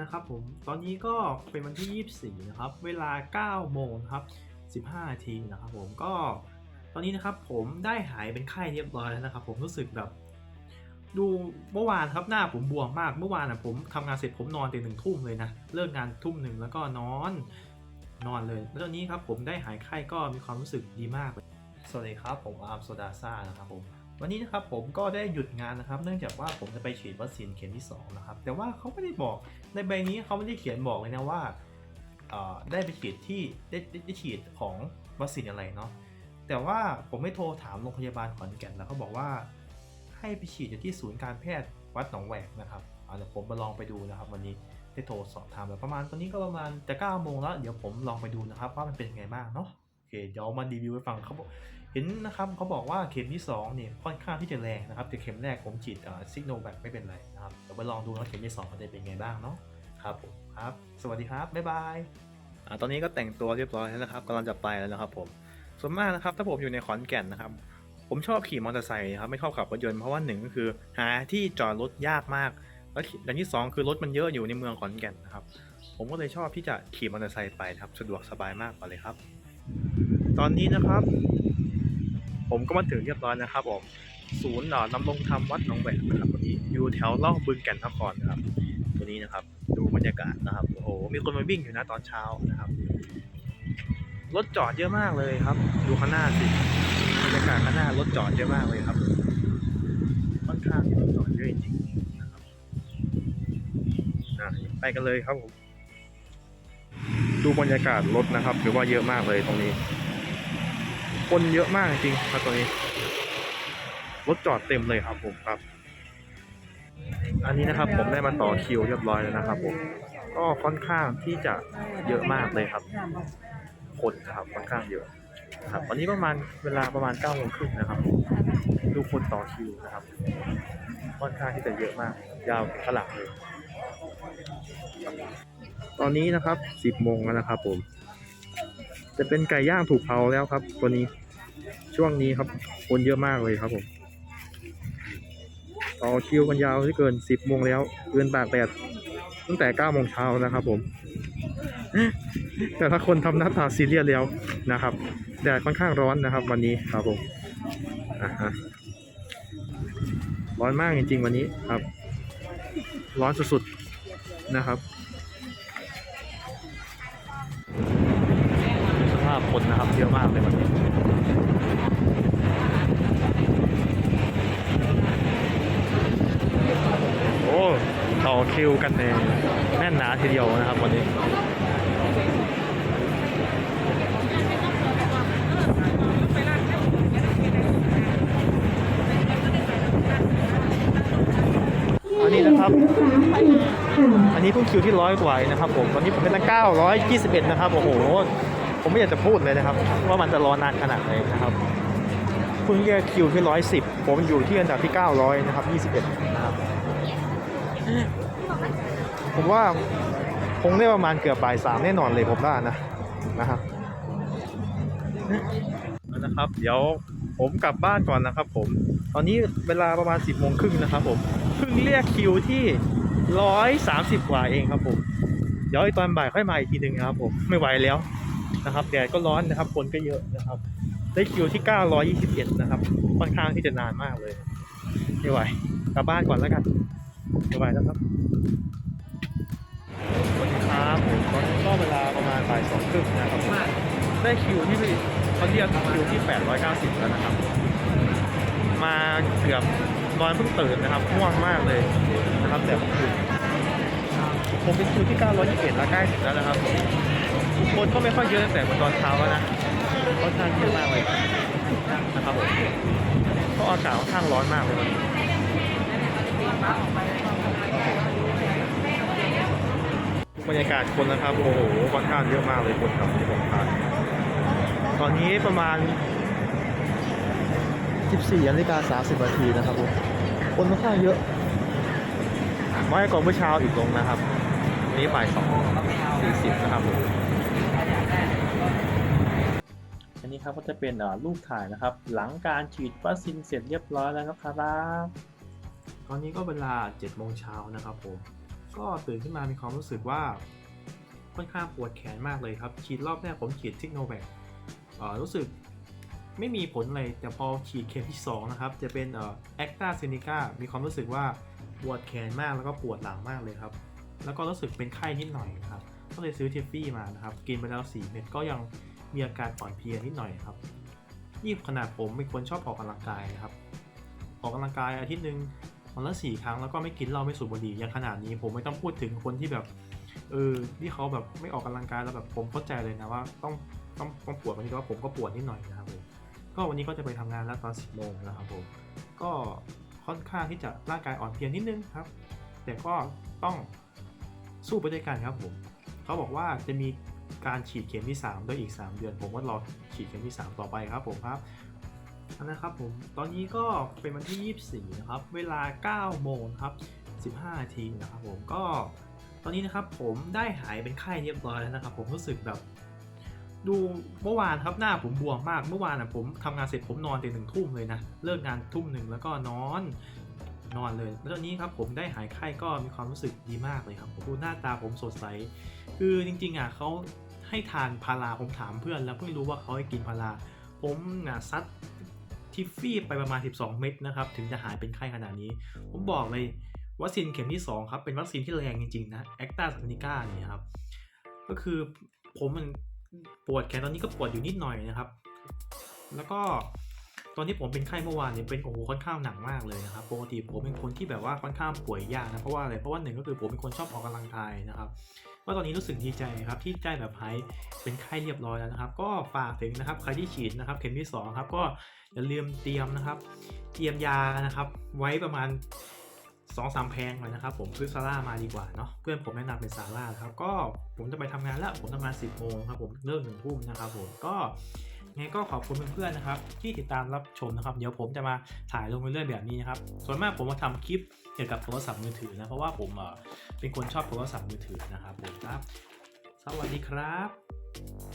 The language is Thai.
นะครับผมตอนนี้ก็เป็นวันที่ 24 นะครับ เวลา 9 โมงครับ 15นาทีนะครับผมก็ตอนนี้นะครับผมได้หายเป็นไข้เรียบร้อยแล้วนะครับ ผมรู้สึกแบบดูเมื่อวานครับหน้าผมบวมมากเมื่อวานอะผมทำงานเสร็จผมนอนตีหนึ่งทุ่มเลยนะเลิกงานทุ่มหนึ่งแล้วก็นอนนอนเลยแล้วตอนนี้ครับผมได้หายไข้ก็มีความรู้สึกดีมากเลยสวัสดีครับผมอาร์มโซดาซ่านะครับผม วันนี้นะครับผมก็ได้หยุดงานนะครับ เนื่องจากว่าผมจะไปฉีดวัคซีนเข็มที่2นะครับแต่ว่าเขาไม่ได้บอกในใบนี้เขาไม่ได้เขียนบอกเลยนะว่าได้ไปฉีดที่ได้ได้ฉีดของวัคซีนอะไรเนาะแต่ว่าผมไม่โทรถามโรงพยาบาลขอนแก่นแล้วเขาบอกว่า ให้ไปฉีดอยู่ที่ศูนย์การแพทย์วัดหนองแหวกนะครับเดี๋ยวผมมาลองไปดูนะครับ วันนี้ได้โทรสอบถามแล้วประมาณตอนนี้ก็ประมาณจะ9โมงแล้วเดี๋ยวผมลองไปดูนะครับ ว่ามันเป็นยังไงบ้างเนาะโอเคเดี๋ยวมารีวิวให้ฟังเขาบอก เห็นนะครับเขาบอกว่าเข็มที่2เนี่ยค่อนข้างที่จะแรงนะครับแต่เข็มแรกผมฉีดซิกโนแบคไม่เป็นไรนะครับเดี๋ยวไปลองดูว่าเข็มที่2มันจะเป็นยังไงบ้างเนาะครับผมครับ สวัสดีครับ บ๊ายบายอ่าตอนนี้ก็แต่งตัวเรียบร้อยแล้วนะครับกำลังจะไปแล้วนะครับผมส่วนมากนะครับถ้าผมอยู่ในขอนแก่นนะครับ ผมชอบขี่มอเตอร์ไซค์ครับไม่ชอบขับรถยนต์เพราะว่าหนึ่งก็คือ หาที่จอดรถยากมากแล้วอย่างที่สองคือรถมันเยอะอยู่ในเมืองขอนแก่นนะครับ ผมก็เลยชอบที่จะขี่มอเตอร์ไซค์ไปครับ สะดวกสบายมากกว่าเลยครับ ตอนนี้นะครับ ก็มาถึงเรียบร้อยนะครับผมศูนย์หล่อนำรงธรรมวัดหนองแหวนนะครับวันนี้อยู่แถวล่องบึงแก่นนครนะครับ ตัวนี้นะครับ ดูบรรยากาศนะครับโอ้โหมีคนมาวิ่งอยู่นะตอนเช้านะครับรถจอดเยอะมากเลยครับ ดูข้างหน้าสิบรรยากาศข้างหน้ารถจอดเยอะมากเลยครับค่อนข้างรถจอดเยอะจริงๆนะครับไปกันเลยครับผมดูบรรยากาศรถนะครับถือว่าเยอะมากเลยตรงนี้ คนเยอะมากจริงครับตรงนี้รถจอดเต็มเลยครับผมครับ อันนี้นะครับผมได้มาต่อคิวเรียบร้อยแล้วนะครับผมก็ค่อนข้างที่จะเยอะมากเลยครับ คนนะครับค่อนข้างเยอะนะครับวันนี้ประมาณเวลาประมาณ9ก้าโมงครึ่งนะครับดูคนต่อคิวนะครับ ค่อนข้างที่จะเยอะมาก ยาวขลังเลย ตอนนี้นะครับ10โมงแล้วนะครับผม จะเป็นไก่ย่างถูกเผาแล้วครับ ตัวนี้ช่วงนี้ครับคนเยอะมากเลยครับผมต่อคิวกันยาวที่เกิน10โมงแล้วเกินตากแดดตั้งแต่9โมงเช้านะครับผม แต่ถ้าคนทำหน้าตาซีเรียสแล้วนะครับแดดค่อนข้างร้อนนะครับ วันนี้ครับผมอะฮะร้อนมากจริง ๆ วันนี้ครับ ร้อนสุดๆนะครับ คนนะครับเยอะมากเลยวันนี้โอ้ต่อคิวกันเองแน่นหนาทีเดียวนะครับวันนี้อันนี้นะครับ อันนี้เพิ่งคิวที่ร้อยกว่านะครับผม ตอนนี้ผมเป็นตั้งเก้าร้อยยี่สิบเอ็ดนะครับ โอ้โห ผมไม่อยากจะพูดเลยนะครับ ว่ามันจะรอนานขนาดไหนนะครับเพิ่งแยกคิวที่ร้อยสิบผมอยู่ที่อันดับที่เก้าร้อยนะครับยี่สิบเอ็ดนะครับผมว่าคงได้ประมาณเกือบบ่ายสามแน่นอนเลยผมว่านะนะครับนะครับ เดี๋ยวผมกลับบ้านก่อนนะครับ ผม ตอนนี้เวลาประมาณ10บโมงครึ่งนะครับ ผมเพิ่งเรียกคิวที่ร้อยสามสิบกว่าเองครับผม เดี๋ยวตอนบ่ายค่อยมาอีกทีหนึ่งนะครับผมไม่ไหวแล้ว นะครับแดดก็ร้อนนะครับคนก็เยอะนะครับได้คิวที่ 921 นะครับ ค่อนข้างที่จะนานมากเลยไม่ไหวกลับบ้านก่อนแล้วกันไม่ไหวแล้วครับสวัสดีครับผมตอนนี้ก็เวลาประมาณบ่ายสองครึ่งนะครับได้คิวที่เขาเรียกคิวที่ 890 แล้วนะครับ มาเกือบนอนเพิ่งตื่นนะครับง่วงมากเลยนะครับแต่ผมผมเป็นคิวที่ 921 แล้วใกล้ถึงแล้วนะครับ คนก็ไม่ค่อยเยอะตั้งแต่ตอนเช้าแล้วนะค่อนข้างเยอะมากเลยนะครับผมเพราะอากาศค่อนข้างร้อนมากเลยวันนี้บรรยากาศคนนะครับโอ้โหค่อนข้างเยอะมากเลยคนครับที่ผมผ่านตอนนี้ประมาณ 14นาฬิกา30นาทีนะครับผมคนค่อนข้างเยอะน้อยกว่าเมื่อเช้าอีกลงนะครับวันนี้บ่ายสองสี่สิบนะครับ นะครับก็จะเป็นรูปถ่ายนะครับ หลังการฉีดวัคซีนเสร็จเรียบร้อยแล้วนะครับตอนนี้ก็เวลา7โมงเช้านะครับผมก็ตื่นขึ้นมามีความรู้สึกว่าค่อนข้างปวดแขนมากเลยครับ ฉีดรอบแรกผมฉีดซิกโนแวครู้สึกไม่มีผลเลยแต่พอฉีดเข็มที่ 2 นะครับ จะเป็นเอ่อแอคตาเซนิก้ามีความรู้สึกว่าปวดแขนมากแล้วก็ปวดหลังมากเลยครับ แล้วก็รู้สึกเป็นไข้นิดหน่อยนะครับ ก็เลยซื้อเทฟฟี่มานะครับ กินไปแล้ว 4 เม็ดก็ยัง มีอาการอ่อนเพลียนิดหน่อยครับนี่ขนาดผมเป็นคนชอบออกกำลังกายนะครับ ออกกำลังกายอาทิตย์หนึ่งวันละสี่ครั้งแล้วก็ไม่กินเหล้าไม่สูบบุหรี่อย่างขนาดนี้ผมไม่ต้องพูดถึงคนที่แบบเออที่เขาแบบไม่ออกกำลังกายแล้วแบบผมเข้าใจเลยนะว่าต้องต้องต้องปวดวันนี้ก็ผมก็ปวดนิดหน่อยนะครับผมก็วันนี้ก็จะไปทำงานแล้วตอนสิบโมงนะครับผมก็ค่อนข้างที่จะร่างกายอ่อนเพลียนิดนึงครับ แต่ก็ต้องสู้ไปด้วยกันครับผมเขาบอกว่าจะมี การฉีดเข็มที่ 3 ด้วยอีก 3 เดือน ผมก็รอฉีดเข็มที่ 3 ต่อไปครับผมครับนะครับผมตอนนี้ก็เป็นวันที่ 24 นะครับ เวลา 9 โมงครับ 15นาทีนะครับผมก็ตอนนี้นะครับผมได้หายเป็นไข้เรียบร้อยแล้วนะครับ ผมรู้สึกแบบดูเมื่อวานครับหน้าผมบวมมากเมื่อวานอะผมทำงานเสร็จผมนอนตีหนึ่งทุ่มเลยนะเลิกงานทุ่มหนึ่งแล้วก็นอน นอนเลย แล้วตอนนี้ครับผมได้หายไข้ก็มีความรู้สึกดีมากเลยครับผมดูหน้าตาผมสดใส คือจริงๆอะเขาให้ทานพาราผมถามเพื่อน แล้วเพิ่งรู้ว่าเขาให้กินพาราผมอะซัดทิฟฟี่ไปประมาณ 12 เม็ดนะครับถึงจะหายเป็นไข้ขนาดนี้ ผมบอกเลยวัคซีนเข็มที่ 2 ครับ เป็นวัคซีนที่แรงจริง ๆ นะแอคตาซาเนกาเนี่ยครับ ก็คือผมมันปวดแขนตอนนี้ก็ปวดอยู่นิดหน่อยนะครับ แล้วก็ ตอนที่ผมเป็นไข้เมื่อวานเนี่ยเป็นโอ้โหค่อนข้างหนักมากเลยนะครับปกติผมเป็นคนที่แบบว่าค่อนข้างป่วยยากนะเพราะว่าอะไรเพราะว่าหนึ่งก็คือผมเป็นคนชอบออกกำลังกายนะครับก็ตอนนี้รู้สึกดีใจครับที่ได้แบบหายเป็นไข้เรียบร้อยแล้วนะครับ ก็ฝากถึงนะครับใครที่ฉีดนะครับเข็มที่สองครับก็อย่าลืมเตรียมนะครับ เตรียมยานะครับ ไว้ประมาณ2อสามแพงหน่อยนะครับผมซื้อซาร่ามาดีกว่าเนาะเพื่อนผมแนะนำเป็นซาร่าครับก็ผมจะไปทำงานแล้วผมทำงาน10บโมงครับผมเลิกหนึ่งทุ่มนะครับผมก็ งไงก็ขอบคุณเพื่อนๆนะครับ ที่ติดตามรับชมนะครับ เดี๋ยวผมจะมาถ่ายลงเรื่อยๆแบบนี้นะครับ ส่วนมากผมมาทำคลิปเกี่ยวกับโทรศัพท์มือถือนะ เพราะว่าผมเอ่อเป็นคนชอบโทรศัพท์มือถือนะครับผมครับ สวัสดีครับ